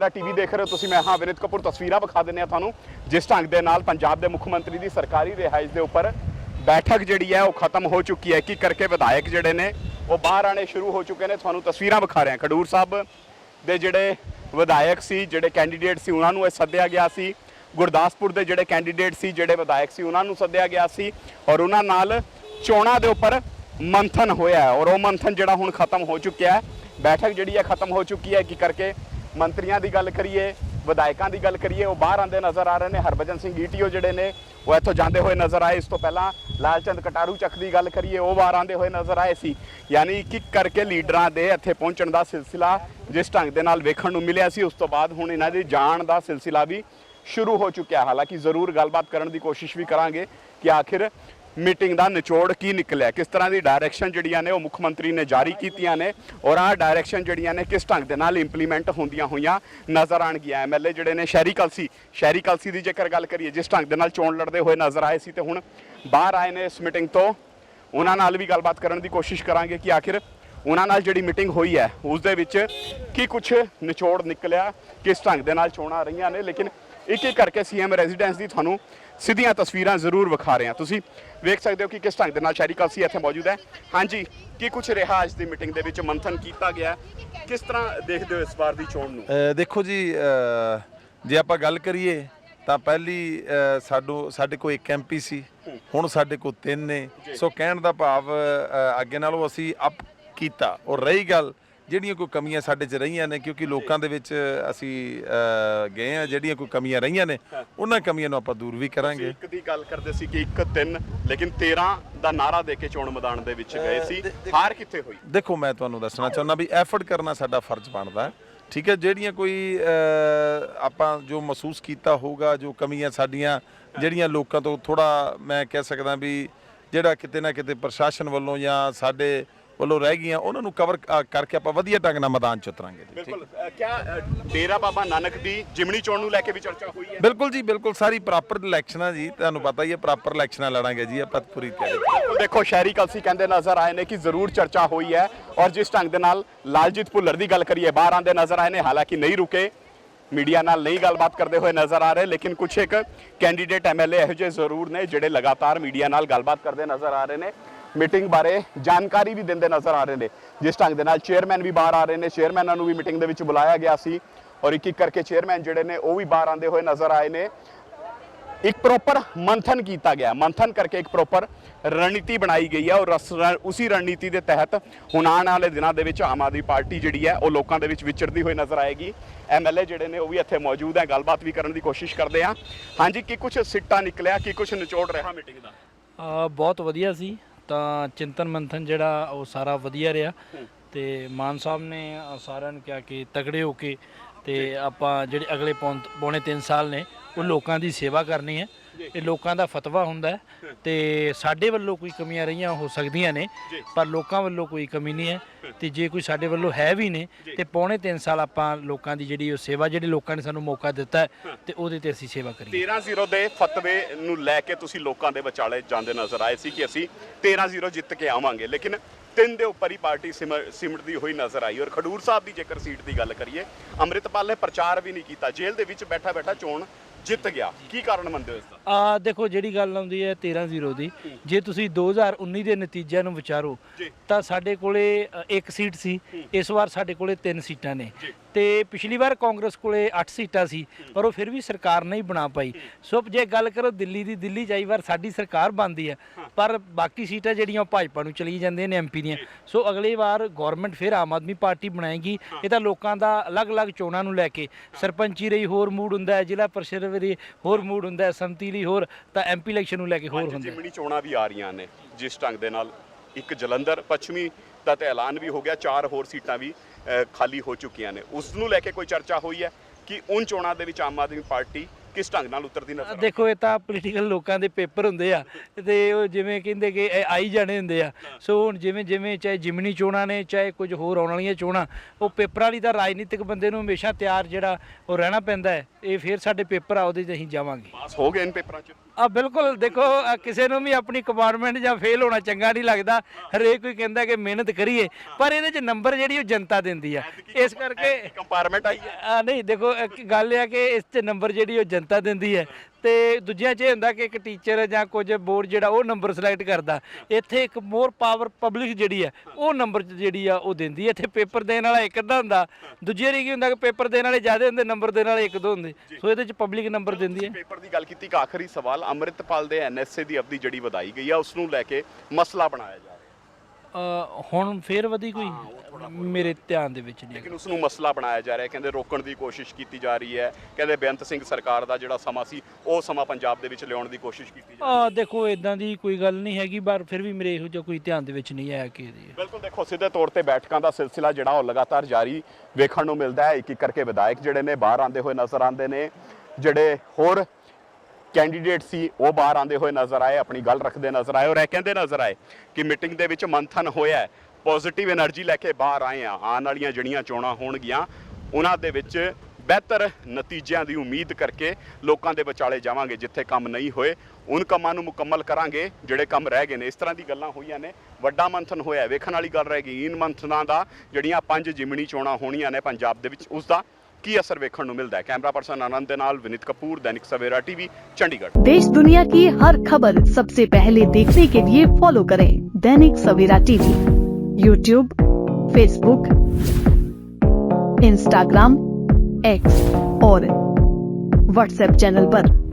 ਦਾ TV ਦੇਖ ਰਹੇ ਹੋ ਤੁਸੀਂ, ਮੈਂ ਹਾਂ ਵਿਨਿਤ ਕਪੂਰ, ਤਸਵੀਰਾਂ ਵਿਖਾ ਦਿੰਨੇ ਆ ਤੁਹਾਨੂੰ। ਜਿਸ ਢੰਗ ਦੇ ਨਾਲ ਪੰਜਾਬ ਦੇ ਮੁੱਖ ਮੰਤਰੀ ਦੀ ਸਰਕਾਰੀ ਰਿਹਾਇਸ਼ ਦੇ ਉੱਪਰ ਬੈਠਕ ਜਿਹੜੀ ਹੈ ਉਹ ਖਤਮ ਹੋ ਚੁੱਕੀ ਹੈ। ਕੀ ਕਰਕੇ ਵਿਧਾਇਕ ਜਿਹੜੇ ਨੇ, ਉਹ ਬਾਹਰ ਆਣੇ ਸ਼ੁਰੂ ਹੋ ਚੁੱਕੇ ਨੇ, ਤੁਹਾਨੂੰ ਤਸਵੀਰਾਂ ਵਿਖਾ ਰਹੇ ਹਾਂ। ਖਡੂਰ ਸਾਹਿਬ ਦੇ ਜਿਹੜੇ ਵਿਧਾਇਕ ਸੀ, ਜਿਹੜੇ ਕੈਂਡੀਡੇਟ ਸੀ, ਉਹਨਾਂ ਨੂੰ ਇਹ ਸੱਦਿਆ ਗਿਆ ਸੀ। ਗੁਰਦਾਸਪੁਰ ਦੇ ਜਿਹੜੇ ਕੈਂਡੀਡੇਟ ਸੀ, ਜਿਹੜੇ ਵਿਧਾਇਕ ਸੀ, ਉਹਨਾਂ ਨੂੰ ਸੱਦਿਆ ਗਿਆ ਸੀ ਔਰ ਉਹਨਾਂ ਨਾਲ ਚੋਣਾਂ ਦੇ ਉੱਪਰ ਮੰਥਨ ਹੋਇਆ ਔਰ ਉਹ ਮੰਥਨ ਜਿਹੜਾ ਹੁਣ ਖਤਮ ਹੋ ਚੁੱਕਿਆ ਹੈ। ਬੈਠਕ ਜਿਹੜੀ ਹੈ ਖਤਮ ਹੋ ਚੁੱਕੀ ਹੈ। ਕੀ ਕਰਕੇ ਮੰਤਰੀਆਂ ਦੀ ਗੱਲ ਕਰੀਏ, ਵਿਧਾਇਕਾਂ ਦੀ ਗੱਲ ਕਰੀਏ, ਉਹ ਬਾਹਰ ਆਂਦੇ ਨਜ਼ਰ ਆ ਰਹੇ ਨੇ। ਹਰਭਜਨ ਸਿੰਘ ਈਟੀਓ ਜਿਹੜੇ ਨੇ, ਉਹ ਇੱਥੋਂ ਜਾਂਦੇ ਹੋਏ ਨਜ਼ਰ ਆਏ। ਇਸ ਤੋਂ ਪਹਿਲਾਂ ਲਾਲਚੰਦ ਕਟਾਰੂ ਚੱਕ ਦੀ ਗੱਲ ਕਰੀਏ, ਉਹ ਬਾਹਰ ਆਂਦੇ ਹੋਏ ਨਜ਼ਰ ਆਏ ਸੀ। ਯਾਨੀ ਇੱਕ ਕਰਕੇ ਲੀਡਰਾਂ ਦੇ ਇੱਥੇ ਪਹੁੰਚਣ ਦਾ ਸਿਲਸਿਲਾ ਜਿਸ ਢੰਗ ਦੇ ਨਾਲ ਵੇਖਣ ਨੂੰ ਮਿਲਿਆ ਸੀ, ਉਸ ਤੋਂ ਬਾਅਦ ਹੁਣ ਇਹਨਾਂ ਦੀ ਜਾਣ ਦਾ ਸਿਲਸਿਲਾ ਵੀ ਸ਼ੁਰੂ ਹੋ ਚੁੱਕਿਆ। ਹਾਲਾਂਕਿ ਜ਼ਰੂਰ ਗੱਲਬਾਤ ਕਰਨ ਦੀ ਕੋਸ਼ਿਸ਼ ਵੀ ਕਰਾਂਗੇ ਕਿ ਆਖਿਰ ਮੀਟਿੰਗ ਦਾ ਨਿਚੋੜ ਕੀ ਨਿਕਲਿਆ? ਕਿਸ ਤਰ੍ਹਾਂ ਦੀ ਡਾਇਰੈਕਸ਼ਨ ਜਿਹੜੀਆਂ ਨੇ ਉਹ ਮੁੱਖ ਮੰਤਰੀ ਨੇ ਜਾਰੀ ਕੀਤੀਆਂ ਨੇ? ਔਰ ਆਹ ਡਾਇਰੈਕਸ਼ਨ ਜਿਹੜੀਆਂ ਨੇ ਕਿਸ ਢੰਗ ਦੇ ਨਾਲ ਇੰਪਲੀਮੈਂਟ ਹੁੰਦੀਆਂ ਹੋਈਆਂ ਨਜ਼ਰ ਆਣਗੀਆਂ ਐਮਐਲਏ ਜਿਹੜੇ ਨੇ ਸ਼ਹਿਰੀ ਕਲਸੀ ਸ਼ਹਿਰੀ ਕਲਸੀ ਦੀ ਜੇਕਰ ਗੱਲ ਕਰੀਏ, ਜਿਸ ਢੰਗ ਦੇ ਨਾਲ ਚੋਣ ਲੜਦੇ ਹੋਏ ਨਜ਼ਰ ਆਏ ਸੀ ਤੇ ਹੁਣ ਬਾਹਰ ਆਏ ਨੇ ਇਸ ਮੀਟਿੰਗ ਤੋਂ। ਉਹਨਾਂ ਨਾਲ ਵੀ ਗੱਲਬਾਤ ਕਰਨ ਦੀ ਕੋਸ਼ਿਸ਼ ਕਰਾਂਗੇ ਕਿ ਆਖਿਰ ਉਹਨਾਂ ਨਾਲ ਜਿਹੜੀ ਮੀਟਿੰਗ ਹੋਈ ਹੈ, ਉਸ ਦੇ ਵਿੱਚ ਕੀ ਕੁਝ ਨਿਚੋੜ ਨਿਕਲਿਆ, ਕਿਸ ਢੰਗ ਦੇ ਨਾਲ ਚੋਣਾਂ ਰਹੀਆਂ ਨੇ। ਲੇਕਿਨ ਇੱਕ ਇੱਕ ਕਰਕੇ ਸੀਐਮ ਰੈਜ਼ੀਡੈਂਸ ਦੀ ਤੁਹਾਨੂੰ ਸਿੱਧੀਆਂ ਤਸਵੀਰਾਂ ਜ਼ਰੂਰ ਵਿਖਾ ਰਹੇ ਹਾਂ। ਤੁਸੀਂ ਵੇਖ ਸਕਦੇ ਹੋ ਕਿ ਕਿਸ ਢੰਗ ਦੇ ਨਾਲ ਸ਼ਹਿਰੀ ਕਲਸੀ ਇੱਥੇ ਮੌਜੂਦ ਹੈ। ਹਾਂਜੀ ਕੀ ਕੁਝ ਰਿਹਾ ਅੱਜ ਦੀ ਮੀਟਿੰਗ ਦੇ ਵਿੱਚ? ਮੰਥਨ ਕੀਤਾ ਗਿਆ? ਕਿਸ ਤਰ੍ਹਾਂ ਦੇਖਦੇ ਹੋ ਇਸ ਵਾਰ ਦੀ ਚੋਣ ਨੂੰ? ਦੇਖੋ ਜੀ ਜੇ ਆਪਾਂ ਗੱਲ ਕਰੀਏ ਤਾਂ ਪਹਿਲੀ ਸਾਡੋ ਸਾਡੇ ਕੋਲ ਇੱਕ ਐਮਪੀ ਸੀ। ਹੁਣ ਸਾਡੇ ਕੋਲ ਤਿੰਨ ਨੇ। ਸੋ ਕਹਿਣ ਦਾ ਭਾਵ ਅੱਗੇ ਨਾਲੋਂ ਅਸੀਂ ਅਪ ਕੀਤਾ। ਔਰ ਰਹੀ ਗੱਲ ਜਿਹੜੀਆਂ ਕੋਈ ਕਮੀਆਂ ਸਾਡੇ 'ਚ ਰਹੀਆਂ ਨੇ ਕਿਉਂਕਿ ਲੋਕਾਂ ਦੇ ਵਿੱਚ ਅਸੀਂ ਗਏ ਆ ਜਿਹੜੀਆਂ ਕੋਈ ਕਮੀਆਂ ਰਹੀਆਂ ਨੇ ਉਹਨਾਂ ਕਮੀਆਂ ਨੂੰ ਆਪਾਂ ਦੂਰ ਵੀ ਕਰਾਂਗੇ। ਇੱਕ ਦੀ ਗੱਲ ਕਰਦੇ ਸੀ ਕਿ ਇੱਕ ਤਿੰਨ ਲੇਕਿਨ 13 ਦਾ ਨਾਰਾ ਦੇ ਕੇ ਚੋਣ ਮੈਦਾਨ ਦੇ ਵਿੱਚ ਗਏ ਸੀ। ਹਾਰ ਕਿੱਥੇ ਹੋਈ? ਦੇਖੋ ਮੈਂ ਤੁਹਾਨੂੰ ਦੱਸਣਾ ਚਾਹੁੰਦਾ ਵੀ ਐਫਰਟ ਕਰਨਾ ਸਾਡਾ ਫਰਜ਼ ਬਣਦਾ ਹੈ ਠੀਕ ਹੈ? ਜਿਹੜੀਆਂ ਕੋਈ ਆਪਾਂ ਜੋ ਮਹਿਸੂਸ ਕੀਤਾ ਹੋਊਗਾ ਜੋ ਕਮੀਆਂ ਸਾਡੀਆਂ ਜਿਹੜੀਆਂ ਲੋਕਾਂ ਤੋਂ ਥੋੜਾ ਮੈਂ ਕਹਿ ਸਕਦਾ ਵੀ ਜਿਹੜਾ ਕਿਤੇ ਨਾ ਕਿਤੇ ਪ੍ਰਸ਼ਾਸਨ ਵੱਲੋਂ ਜਾਂ ਸਾਡੇ ਵੱਲੋਂ ਰਹਿ ਗਈਆਂ ਉਹਨਾਂ ਨੂੰ ਕਵਰ ਕਰਕੇ ਆਪਾਂ ਵਧੀਆ ਢੰਗ ਨਾਲ ਮੈਦਾਨ ਚ ਉਤਰਾਂਗੇ ਜੀ ਬਿਲਕੁਲ ਕਿਆ ਡੇਰਾ ਬਾਬਾ ਨਾਨਕ ਦੀ ਜਿਮਣੀ ਚੋਣ ਨੂੰ ਲੈ ਕੇ ਵੀ ਚਰਚਾ ਹੋਈ ਹੈ? ਬਿਲਕੁਲ ਜੀ ਬਿਲਕੁਲ ਸਾਰੀ ਪ੍ਰੋਪਰ ਇਲੈਕਸ਼ਨਾਂ ਜੀ ਤੁਹਾਨੂੰ ਪਤਾ ਹੀ ਹੈ ਪ੍ਰੋਪਰ ਇਲੈਕਸ਼ਨਾਂ ਲੜਾਂਗੇ ਜੀ ਆਪਾਂ ਪੂਰੀ ਤਿਆਰੀ ਦੇਖੋ ਸ਼ਹਿਰੀ ਕਲਸੀ ਕਹਿੰਦੇ ਨਜ਼ਰ ਆਏ ਨੇ ਕਿ ਜ਼ਰੂਰ ਚਰਚਾ ਹੋਈ ਹੈ ਔਰ ਜਿਸ ਢੰਗ ਦੇ ਨਾਲ ਲਾਲਜੀਤ ਭੁੱਲਰ ਦੀ ਗੱਲ ਕਰੀਏ ਬਾਹਰ ਆਂਦੇ ਨਜ਼ਰ ਆਏ ਨੇ ਹਾਲਾਂਕਿ ਨਹੀਂ ਰੁਕੇ ਮੀਡੀਆ ਨਾਲ ਨਹੀਂ ਗੱਲਬਾਤ ਕਰਦੇ ਹੋਏ ਨਜ਼ਰ ਆ ਰਹੇ ਲੇਕਿਨ ਕੁਝ ਇੱਕ ਕੈਂਡੀਡੇਟ ਐਮਐਲਏ ਇਹੋ ਜਿਹੇ ਜ਼ਰੂਰ ਨੇ ਜਿਹੜੇ ਲਗਾਤਾਰ ਮੀਡੀਆ ਨਾਲ ਗੱਲਬਾਤ ਕਰਦੇ ਨਜ਼ਰ ਆ ਰਹੇ ਨੇ। ਮੀਟਿੰਗ ਬਾਰੇ ਜਾਣਕਾਰੀ ਵੀ ਦਿੰਦੇ ਨਜ਼ਰ ਆ ਰਹੇ ਨੇ। ਜਿਸ ਢੰਗ ਦੇ ਨਾਲ ਚੇਅਰਮੈਨ ਵੀ ਬਾਹਰ ਆ ਰਹੇ ਨੇ। ਚੇਅਰਮੈਨਾਂ ਨੂੰ ਵੀ ਮੀਟਿੰਗ ਦੇ ਵਿੱਚ ਬੁਲਾਇਆ ਗਿਆ ਸੀ ਔਰ ਇੱਕ ਇੱਕ ਕਰਕੇ ਚੇਅਰਮੈਨ ਜਿਹੜੇ ਨੇ, ਉਹ ਵੀ ਬਾਹਰ ਆਂਦੇ ਹੋਏ ਨਜ਼ਰ ਆਏ ਨੇ। ਇੱਕ ਪ੍ਰੋਪਰ ਮੰਥਨ ਕੀਤਾ ਗਿਆ। ਮੰਥਨ ਕਰਕੇ ਇੱਕ ਪ੍ਰੋਪਰ ਰਣਨੀਤੀ ਬਣਾਈ ਗਈ ਹੈ ਔਰ ਰਸ- ਰ- ਉਸੇ ਰਣਨੀਤੀ ਦੇ ਤਹਿਤ ਹੁਣ ਆਉਣ ਵਾਲੇ ਦਿਨਾਂ ਦੇ ਵਿੱਚ ਆਮ ਆਦਮੀ ਪਾਰਟੀ ਜਿਹੜੀ ਹੈ, ਉਹ ਲੋਕਾਂ ਦੇ ਵਿੱਚ ਵਿਚਰਦੀ ਹੋਈ ਨਜ਼ਰ ਆਏਗੀ। ਐਮਐਲਏ ਜਿਹੜੇ ਨੇ, ਉਹ ਵੀ ਇੱਥੇ ਮੌਜੂਦ ਹੈ। ਗੱਲਬਾਤ ਵੀ ਕਰਨ ਦੀ ਕੋਸ਼ਿਸ਼ ਕਰਦੇ ਆ। ਹਾਂਜੀ, ਕੀ ਕੁਝ ਸਿੱਟਾ ਨਿਕਲਿਆ? ਕੀ ਕੁਝ ਨਿਚੋੜ ਰਿਹਾ? ਮੀਟਿੰਗ ਦਾ ਬਹੁਤ ਵਧੀਆ ਸੀ। ਤਾਂ ਚਿੰਤਨ ਮੰਥਨ ਜਿਹੜਾ ਉਹ ਸਾਰਾ ਵਧੀਆ ਰਿਹਾ ਤੇ ਮਾਨ ਸਾਹਿਬ ਨੇ ਸਾਰਿਆਂ ਨੂੰ ਕਿਹਾ ਕਿ ਤਗੜੇ ਹੋ ਕੇ ਤੇ ਆਪਾਂ ਜਿਹੜੇ ਅਗਲੇ ਪੌਣ- ਪੌਣੇ 3 ਸਾਲ ਨੇ ਉਹ ਲੋਕਾਂ ਦੀ ਸੇਵਾ ਕਰਨੀ ਹੈ। ਇਹ ਲੋਕਾਂ ਦਾ ਫਤਵਾ ਹੁੰਦਾ ਹੈ ਤੇ ਸਾਡੇ ਵੱਲੋਂ ਕੋਈ ਕਮੀਆਂ ਰਹੀਆਂ ਹੋ ਸਕਦੀਆਂ ਨੇ ਪਰ ਲੋਕਾਂ ਵੱਲੋਂ ਕੋਈ ਕਮੀ ਨਹੀਂ ਹੈ ਤੇ ਜੇ ਕੋਈ ਸਾਡੇ ਵੱਲੋਂ ਹੈ ਵੀ ਨੇ ਤੇ ਪੌਣੇ 3 ਸਾਲ ਆਪਾਂ ਲੋਕਾਂ ਦੀ ਜਿਹੜੀ ਉਹ ਸੇਵਾ ਜਿਹੜੇ ਲੋਕਾਂ ਨੇ ਸਾਨੂੰ ਮੌਕਾ ਦਿੱਤਾ ਹੈ ਤੇ ਉਹਦੇ ਤੇ ਅਸੀਂ ਸੇਵਾ ਕਰੀਏ। 13-0 ਦੇ ਫਤਵੇ ਨੂੰ ਲੈ ਕੇ ਤੁਸੀਂ ਲੋਕਾਂ ਦੇ ਵਿਚਾਲੇ ਜਾਂਦੇ ਨਜ਼ਰ ਆਏ ਸੀ ਕਿ ਅਸੀਂ 13-0 ਜਿੱਤ ਕੇ ਆਵਾਂਗੇ। ਲੇਕਿਨ ਤਿੰਨ ਦੇ ਉੱਪਰ ਹੀ ਪਾਰਟੀ ਸਿਮਟਦੀ ਹੋਈ ਨਜ਼ਰ ਆਈ ਔਰ ਖਡੂਰ ਸਾਹਿਬ ਦੀ ਜੇਕਰ ਸੀਟ ਦੀ ਗੱਲ ਕਰੀਏ ਅੰਮ੍ਰਿਤਪਾਲ ਨੇ ਪ੍ਰਚਾਰ ਵੀ ਨਹੀਂ ਕੀਤਾ ਜੇਲ੍ਹ ਦੇ ਵਿੱਚ ਬੈਠਾ ਬੈਠਾ ਚੋਣ ਜਿੱਤ ਗਿਆ। ਕੀ ਕਾਰਨ ਮੰਨਦੇ ਹੋ ਇਸ ਦਾ? ਆ ਦੇਖੋ ਜਿਹੜੀ ਗੱਲ ਆਉਂਦੀ ਹੈ 13-0 ਦੀ ਜੇ ਤੁਸੀਂ 2019 ਦੇ ਨਤੀਜਿਆਂ ਨੂੰ ਵਿਚਾਰੋ। ਤਾਂ ਸਾਡੇ ਕੋਲੇ ਅ, ਇੱਕ ਸੀਟ ਸੀ। ਇਸ ਵਾਰ ਸਾਡੇ ਕੋਲੇ ਤਿੰਨ ਸੀਟਾਂ ਨੇ। ਤੇ ਪਿਛਲੀ ਵਾਰ ਕਾਂਗਰਸ ਕੋਲੇ 8 ਸੀਟਾਂ ਸੀ ਪਰ ਉਹ ਫਿਰ ਵੀ ਸਰਕਾਰ ਨਹੀਂ ਬਣਾ ਪਾਈ। ਸੋ ਜੇ ਗੱਲ ਕਰੋ ਦਿੱਲੀ ਦੀ ਦਿੱਲੀ ਜਾਈ ਵਾਰ ਸਾਡੀ ਸਰਕਾਰ ਬਣਦੀ ਹੈ ਪਰ ਬਾਕੀ ਸੀਟਾਂ ਜਿਹੜੀਆਂ ਉਹ ਭਾਜਪਾ ਨੂੰ ਚਲੀ ਜਾਂਦੀਆਂ ਨੇ ਐਮਪੀ ਦੀਆਂ। ਸੋ ਅਗਲੀ ਵਾਰ ਗਵਰਨਮੈਂਟ ਫਿਰ ਆਮ ਆਦਮੀ ਪਾਰਟੀ ਬਣਾਏਗੀ। ਇਹ ਤਾਂ ਲੋਕਾਂ ਦਾ ਅਲੱਗ-ਅਲੱਗ ਚੋਣਾਂ ਨੂੰ ਲੈ ਕੇ ਸਰਪੰਚੀ ਰਹੀ ਹੋਰ ਮੂਡ ਹੁੰਦਾ ਹੈ ਜ਼ਿਲ੍ਹਾ ਪਰਿਸ਼ਦ ਵੀ ਹੋਰ ਮੂਡ ਹੁੰਦਾ ਹੈ ਸੰਮਤੀ ਲਈ ਹੋਰ ਤਾਂ ਐਮਪੀ ਇਲੈਕਸ਼ਨ ਨੂੰ ਲੈ ਕੇ ਹੋਰ ਹੁੰਦਾ ਹੈ। ਜਿਮਣੀ ਚੋਣਾਂ ਵੀ ਆ ਰਹੀਆਂ ਨੇ ਜਿਸ ਢੰਗ ਦੇ ਨਾਲ ਇੱਕ ਜਲੰਧਰ ਪੱਛਮੀ ਦਾ ਤੇ ਐਲਾਨ ਵੀ ਹੋ ਗਿਆ ਚਾਰ ਹੋਰ ਸੀਟਾਂ ਵੀ ਖਾਲੀ ਹੋ ਚੁੱਕੀਆਂ ਨੇ। ਉਸ ਨੂੰ ਲੈ ਕੇ ਕੋਈ ਚਰਚਾ ਹੋਈ ਹੈ ਕਿ ਉਨ ਚੋਣਾਂ ਦੇ ਵਿੱਚ ਆਮ ਆਦਮੀ ਪਾਰਟੀ ਕਿਸ ਢੰਗ ਨਾਲ ਉਤਰਦੀ ਨਜ਼ਰ ਦੇਖੋ ਇਹ ਤਾਂ ਪੋਲੀਟੀਕਲ ਲੋਕਾਂ ਦੇ ਪੇਪਰ ਹੁੰਦੇ ਆ ਤੇ ਉਹ ਜਿਵੇਂ ਕਹਿੰਦੇ ਕਿ ਆਈ ਜਾਣੇ ਹੁੰਦੇ ਆ। ਸੋ ਹੁਣ ਜਿਵੇਂ ਜਿਵੇਂ ਚਾਹੇ ਜਿਮਨੀ ਚੋਣਾਂ ਨੇ ਚਾਹੇ ਕੁਝ ਹੋਰ ਆਉਣ ਵਾਲੀਆਂ ਚੋਣਾਂ ਉਹ ਪੇਪਰਾਂ ਵਾਲੀ ਤਾਂ ਰਾਜਨੀਤਿਕ ਬੰਦੇ ਨੂੰ ਹਮੇਸ਼ਾ ਤਿਆਰ ਜਿਹੜਾ ਉਹ ਰਹਿਣਾ ਪੈਂਦਾ ਹੈ। ਇਹ ਫਿਰ ਸਾਡੇ ਪੇਪਰ ਆ ਉਹਦੇ 'ਚ ਅਸੀਂ ਜਾਵਾਂਗੇ। ਪਾਸ ਹੋ ਗਏ ਇਨ ਪੇਪਰਾਂ 'ਚ? ਆ ਬਿਲਕੁਲ ਦੇਖੋ ਅ, ਕਿਸੇ ਨੂੰ ਵੀ ਆਪਣੀ ਕਮਾਂਡਮੈਂਟ ਜਾਂ ਫੇਲ ਹੋਣਾ ਚੰਗਾ ਨਹੀਂ ਲੱਗਦਾ। ਹਰੇਕ ਕੋਈ ਕਹਿੰਦਾ ਕਿ ਮਿਹਨਤ ਕਰੀਏ ਪਰ ਇਹਦੇ ਚ ਨੰਬਰ ਜਿਹੜੀ ਉਹ ਜਨਤਾ ਦਿੰਦੀ ਆ। ਇਸ ਕਰਕੇ ਕੰਪਾਰਟਮੈਂਟ ਆਈ ਹੈ ਆ ਨਹੀਂ ਦੇਖੋ ਇੱਕ ਗੱਲ ਇਹ ਆ ਕਿ ਇਸ ਚ ਨੰਬਰ ਜਿਹੜੀ ਉਹ ਜਨਤਾ ਦਿੰਦੀ ਹੈ। ਤੇ ਦੂਜਿਆਂ 'ਚ ਇਹ ਹੁੰਦਾ ਕਿ ਇੱਕ ਟੀਚਰ ਜਾਂ ਕੁਝ ਬੋਰਡ ਜਿਹੜਾ ਉਹ ਨੰਬਰ ਸਿਲੈਕਟ ਕਰਦਾ। ਇੱਥੇ ਇੱਕ ਮੋਰ ਪਾਵਰ ਪਬਲਿਕ ਜਿਹੜੀ ਹੈ ਉਹ ਨੰਬਰ ਜਿਹੜੀ ਆ ਉਹ ਦਿੰਦੀ ਹੈ। ਇੱਥੇ ਪੇਪਰ ਦੇਣ ਵਾਲਾ ਇੱਕ ਅੱਧਾ ਹੁੰਦਾ। ਦੂਜੇ ਵਾਰੀ ਕੀ ਹੁੰਦਾ ਕਿ ਪੇਪਰ ਦੇਣ ਵਾਲੇ ਜ਼ਿਆਦਾ ਹੁੰਦੇ ਨੰਬਰ ਦੇਣ ਵਾਲੇ ਇੱਕ ਦੋ ਹੁੰਦੇ। ਸੋ ਇਹਦੇ 'ਚ ਪਬਲਿਕ ਨੰਬਰ ਦਿੰਦੀ ਹੈ। ਪੇਪਰ ਦੀ ਗੱਲ ਕੀਤੀ ਇੱਕ ਆਖਰੀ ਸਵਾਲ ਅੰਮ੍ਰਿਤਪਾਲ ਦੇ ਐਨਐਸਏ ਦੀ ਅਵਧੀ ਜਿਹੜੀ ਵਧਾਈ ਗਈ ਆ ਉਸ ਨੂੰ ਲੈ ਕੇ ਮਸਲਾ ਬਣਾਇਆ ਜਾ ਅ, ਹੁਣ ਫੇਰ ਵਧੀ ਕੋਈ? ਮੇਰੇ ਧਿਆਨ ਦੇ ਵਿੱਚ ਨਹੀਂ ਲੇਕਿਨ ਉਸ ਨੂੰ ਮਸਲਾ ਬਣਾਇਆ ਜਾ ਰਿਹਾ ਹੈ ਕਹਿੰਦੇ ਰੋਕਣ ਦੀ ਕੋਸ਼ਿਸ਼ ਕੀਤੀ ਜਾ ਰਹੀ ਹੈ। ਕਹਿੰਦੇ ਬੇਅੰਤ ਸਿੰਘ ਸਰਕਾਰ ਦਾ ਜਿਹੜਾ ਸਮਾਂ ਸੀ ਉਹ ਸਮਾਂ ਪੰਜਾਬ ਦੇ ਵਿੱਚ ਲਿਆਉਣ ਦੀ ਕੋਸ਼ਿਸ਼ ਕੀਤੀ ਜਾ ਰਹੀ ਹੈ। ਆ ਦੇਖੋ ਇਦਾਂ ਦੀ ਕੋਈ ਗੱਲ ਨਹੀਂ ਹੈਗੀ ਪਰ ਫਿਰ ਵੀ ਮੇਰੇ ਇਹੋ ਜਿਹਾ ਕੋਈ ਧਿਆਨ ਦੇ ਵਿੱਚ ਨਹੀਂ ਆਇਆ ਕਿ ਇਹਦੀ ਬਿਲਕੁਲ ਦੇਖੋ ਸਿੱਧੇ ਤੌਰ ਤੇ ਬੈਠਕਾਂ ਦਾ ਸਿਲਸਿਲਾ ਜਿਹੜਾ ਉਹ ਲਗਾਤਾਰ ਜਾਰੀ ਵੇਖਣ ਨੂੰ ਮਿਲਦਾ ਹੈ। ਇੱਕ ਇੱਕ ਕਰਕੇ ਵਿਧਾਇਕ ਜਿਹੜੇ ਨੇ ਬਾਹਰ ਆਉਂਦੇ ਹੋਏ ਨਜ਼ਰ ਆਉਂਦੇ ਨੇ ਜਿਹੜੇ ਹੋਰ ਕੈਂਡੀਡੇਟ ਸੀ, ਉਹ ਬਾਹਰ ਆਂਦੇ ਹੋਏ ਨਜ਼ਰ ਆਏ, ਆਪਣੀ ਗੱਲ ਰੱਖਦੇ ਨਜ਼ਰ ਆਏ ਔਰ ਇਹ ਕਹਿੰਦੇ ਨਜ਼ਰ ਆਏ ਕਿ ਮੀਟਿੰਗ ਦੇ ਵਿੱਚ ਮੰਥਨ ਹੋਇਆ ਪੋਜ਼ਿਟਿਵ એનર્ਜੀ ਲੈ ਕੇ ਬਾਹਰ ਆਏ ਆ ਆਉਣ ਵਾਲੀਆਂ ਜਿਹੜੀਆਂ ਚੋਣਾਂ ਹੋਣਗੀਆਂ, ਉਹਨਾਂ ਦੇ ਵਿੱਚ ਬਿਹਤਰ ਨਤੀਜਿਆਂ ਦੀ ਉਮੀਦ ਕਰਕੇ ਲੋਕਾਂ ਦੇ ਵਿਚਾਲੇ ਜਾਵਾਂਗੇ, ਜਿੱਥੇ ਕੰਮ ਨਹੀਂ ਹੋਏ। ਉਹਨਾਂ ਕੰਮਾਂ ਨੂੰ ਮੁਕੰਮਲ ਕਰਾਂਗੇ, ਜਿਹੜੇ ਕੰਮ ਰਹਿ ਗਏ ਨੇ। ਇਸ ਤਰ੍ਹਾਂ ਦੀ ਗੱਲਾਂ ਹੋਈਆਂ ਨੇ। ਵੱਡਾ ਮੰਥਨ ਹੋਇਆ ਵੇਖਣ ਵਾਲੀ ਗੱਲ ਰਹਿ ਗਈ। ਇਨ ਮੰਥਨਾਂ ਦਾ ਜਿਹੜੀਆਂ ਪੰਜ ਜਿਮਣੀ ਚੋਣਾਂ ਹੋਣੀਆਂ ਨੇ ਪੰਜਾਬ ਦੇ ਵਿੱਚ, ਉਸ ਦਾ ਕੀ ਅਸਰ ਵੇਖਣ ਨੂੰ ਮਿਲਦਾ ਹੈ ਕੈਮਰਾ ਪਰਸਨ ਆਨੰਦ ਦੇ ਨਾਲ ਵਿਨੀਤ ਕਪੂਰ ਦੈਨਿਕ ਸਵੇਰਾ ਟੀਵੀ ਚੰਡੀਗੜ੍ਹ देश दुनिया की हर खबर सबसे पहले देखने के लिए फॉलो करें Dainik Savera TV YouTube Facebook Instagram X और व्हाट्सएप चैनल पर।